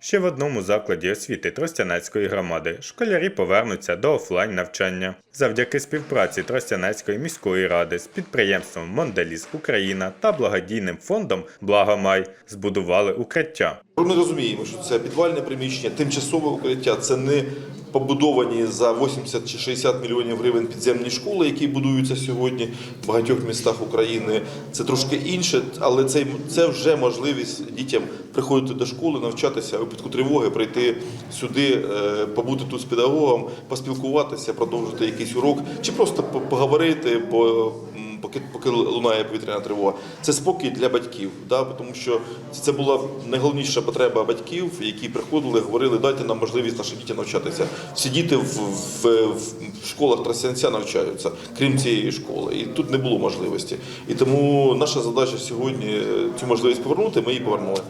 Ще в одному закладі освіти Тростянецької громади школярі повернуться до офлайн навчання. Завдяки співпраці Тростянецької міської ради з підприємством Монделіс Україна та благодійним фондом Благомай збудували укриття. Ми розуміємо, що це підвальне приміщення, тимчасове укриття. Це не побудовані за 80 чи 60 мільйонів гривень підземні школи, які будуються сьогодні в багатьох містах України. Це трошки інше, але це, це вже можливість дітям приходити до школи, навчатися випадку тривоги, прийти сюди, е, побути тут з педагогом, поспілкуватися, продовжити якийсь урок, чи просто поговорити, поки, поки лунає повітряна тривога. Це спокій для батьків, да? тому що це була найголовніша потреба батьків, які приходили, говорили, дайте нам можливість нашим дітям навчатися. Всі діти в, в, в школах Тростянця навчаються, крім цієї школи. І тут не було можливості. І тому наша задача сьогодні е, цю можливість повернути, ми її повернули.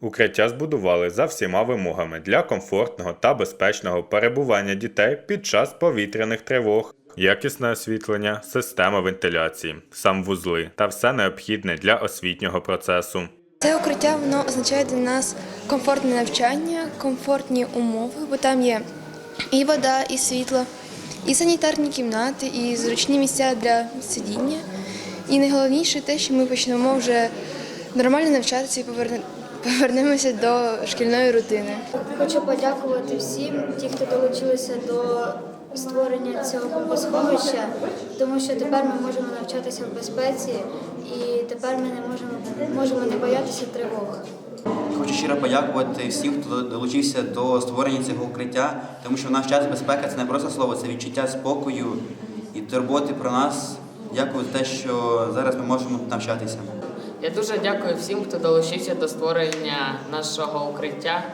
Укриття збудували за всіма вимогами для комфортного та безпечного перебування дітей під час повітряних тривог. Якісне освітлення, система вентиляції, самвузли та все необхідне для освітнього процесу. Це укриття воно означає для нас комфортне навчання, комфортні умови, бо там є і вода, і світло, і санітарні кімнати, і зручні місця для сидіння. І найголовніше те, що ми почнемо вже нормально навчатися і поверне- повернемося до шкільної рутини. Хочу подякувати всім, ті, хто долучилися до створення цього бомбосховища, тому що тепер ми можемо навчатися в безпеці і тепер ми не можемо, можемо не боятися тривог. Хочу щиро подякувати всім, хто долучився до створення цього укриття, тому що в наш час безпека це не просто слово, це відчуття спокою і турботи про нас. Дякую за те, що зараз ми можемо навчатися. Я дуже дякую всім, хто долучився до створення нашого укриття.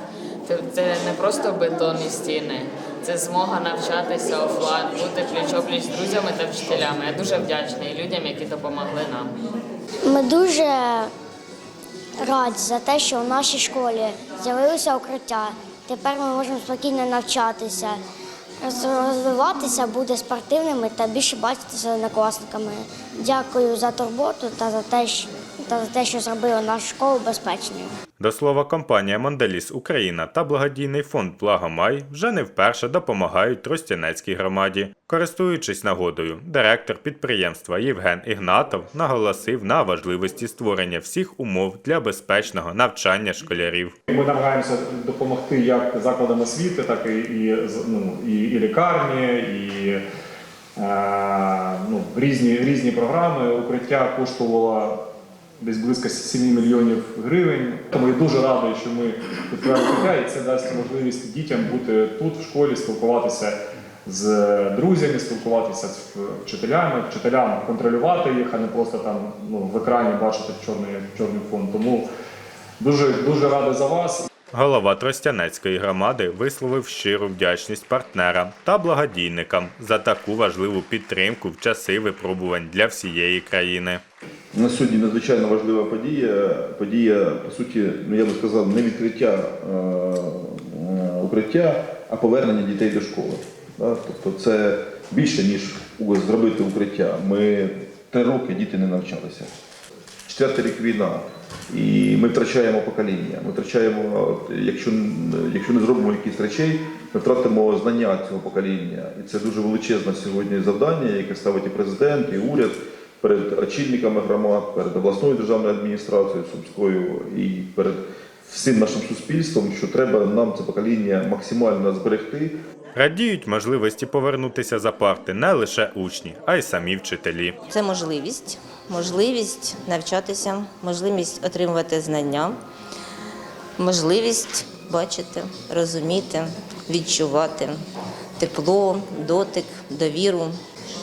Це, це не просто бетонні стіни, це змога навчатися офлайн, бути пліч-опліч з друзями та вчителями. Я дуже вдячний людям, які допомогли нам. Ми дуже раді за те, що у нашій школі з'явилося укриття. Тепер ми можемо спокійно навчатися, розвиватися, бути спортивними та більше бачитися з однокласниками. Дякую за турботу та за те, що, та за те, що зробили нашу школу безпечною. До слова, компанія Монделіс Україна та благодійний фонд Благомай вже не вперше допомагають Тростянецькій громаді. Користуючись нагодою, директор підприємства Євген Ігнатов наголосив на важливості створення всіх умов для безпечного навчання школярів. Ми намагаємося допомогти як закладам освіти, так і, і, ну, і, і лікарні, і е, ну, різні, різні програми. Укриття коштувало десь близько 7 мільйонів гривень. Тому я дуже радий, що ми укриття, і це дасть можливість дітям бути тут, в школі, спілкуватися з друзями, спілкуватися з вчителями, вчителям контролювати їх, а не просто там ну, в екрані бачити чорний, чорний фон. Тому Дуже дуже радий за вас. Голова Тростянецької громади висловив щиру вдячність партнерам та благодійникам за таку важливу підтримку в часи випробувань для всієї країни. На сьогодні надзвичайно важлива подія. Подія, по суті, ну я би сказав, не відкриття е, е, укриття, а повернення дітей до школи. Да? Тобто це більше, ніж зробити укриття. Ми три роки діти не навчалися. Четвертий рік війна. І ми втрачаємо покоління. Ми втрачаємо, якщо, якщо не зробимо якісь речей, ми втратимо знання цього покоління. І це дуже величезне сьогодні завдання, яке ставить і президент, і уряд перед очільниками громад, перед обласною державною адміністрацією Сумською і перед всім нашим суспільством, що треба нам це покоління максимально зберегти. Радіють можливості повернутися за парти не лише учні, а й самі вчителі. Це можливість, можливість навчатися, можливість отримувати знання, можливість бачити, розуміти, відчувати тепло, дотик, довіру.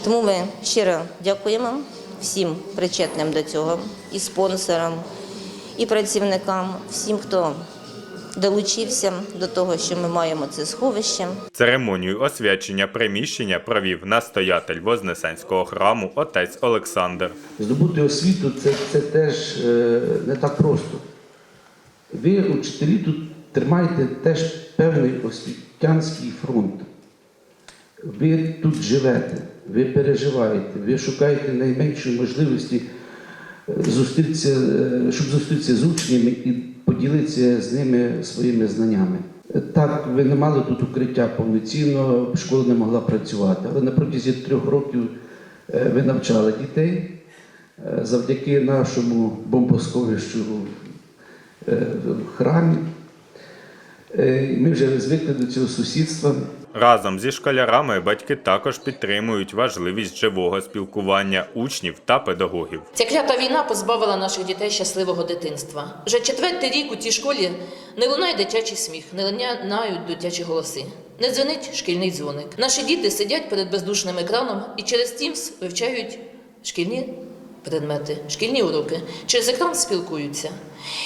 Тому ми щиро дякуємо всім причетним до цього, і спонсорам, і працівникам, всім, хто долучився до того, що ми маємо це сховище. Церемонію освячення приміщення провів настоятель Вознесенського храму отець Олександр. Здобути освіту це, це теж е, не так просто. Ви, учителі, тут тримаєте теж певний освітянський фронт. Ви тут живете, ви переживаєте, ви шукаєте найменшої можливості е, зустрітися, е, щоб зустрітися з учнями і поділитися з ними своїми знаннями. Так, ви не мали тут укриття повноцінно, школа не могла працювати, але на протязі трьох років е, ви навчали дітей Е, завдяки нашому бомбосховищу е, в храмі. Е, Ми вже звикли до цього сусідства. Разом зі школярами батьки також підтримують важливість живого спілкування учнів та педагогів. Ця клята війна позбавила наших дітей щасливого дитинства. Вже четвертий рік у цій школі не лунає дитячий сміх, не лунають дитячі голоси. Не дзвонить шкільний дзвоник. Наші діти сидять перед бездушним екраном і через Teams вивчають шкільні предмети, шкільні уроки, через екран спілкуються.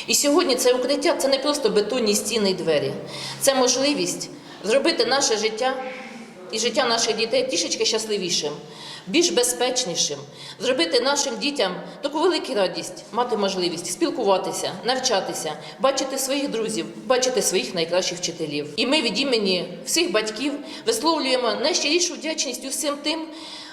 І сьогодні це укриття це не просто бетонні стіни й двері, це можливість зробити наше життя і життя наших дітей трішечки щасливішим, більш безпечнішим, зробити нашим дітям таку велику радість, мати можливість спілкуватися, навчатися, бачити своїх друзів, бачити своїх найкращих вчителів. І ми від імені всіх батьків висловлюємо найщирішу вдячність усім тим.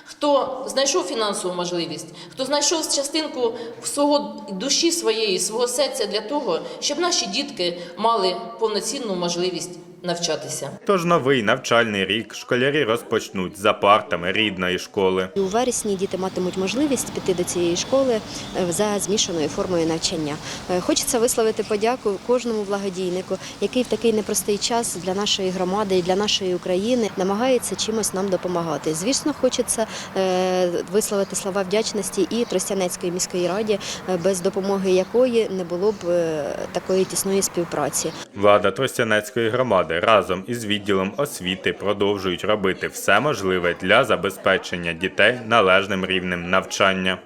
Хто знайшов фінансову можливість, хто знайшов частинку свого душі своєї, свого серця для того, щоб наші дітки мали повноцінну можливість навчатися. Тож новий навчальний рік школярі розпочнуть за партами рідної школи. У вересні діти матимуть можливість піти до цієї школи е, за змішаною формою навчання. Е, Хочеться висловити подяку кожному благодійнику, який в такий непростий час для нашої громади і для нашої України намагається чимось нам допомагати. Звісно, хочеться е, висловити слова вдячності і Тростянецької міської раді, без допомоги якої не було б такої тісної співпраці. Влада Тростянецької громади разом із відділом освіти продовжують робити все можливе для забезпечення дітей належним рівнем навчання.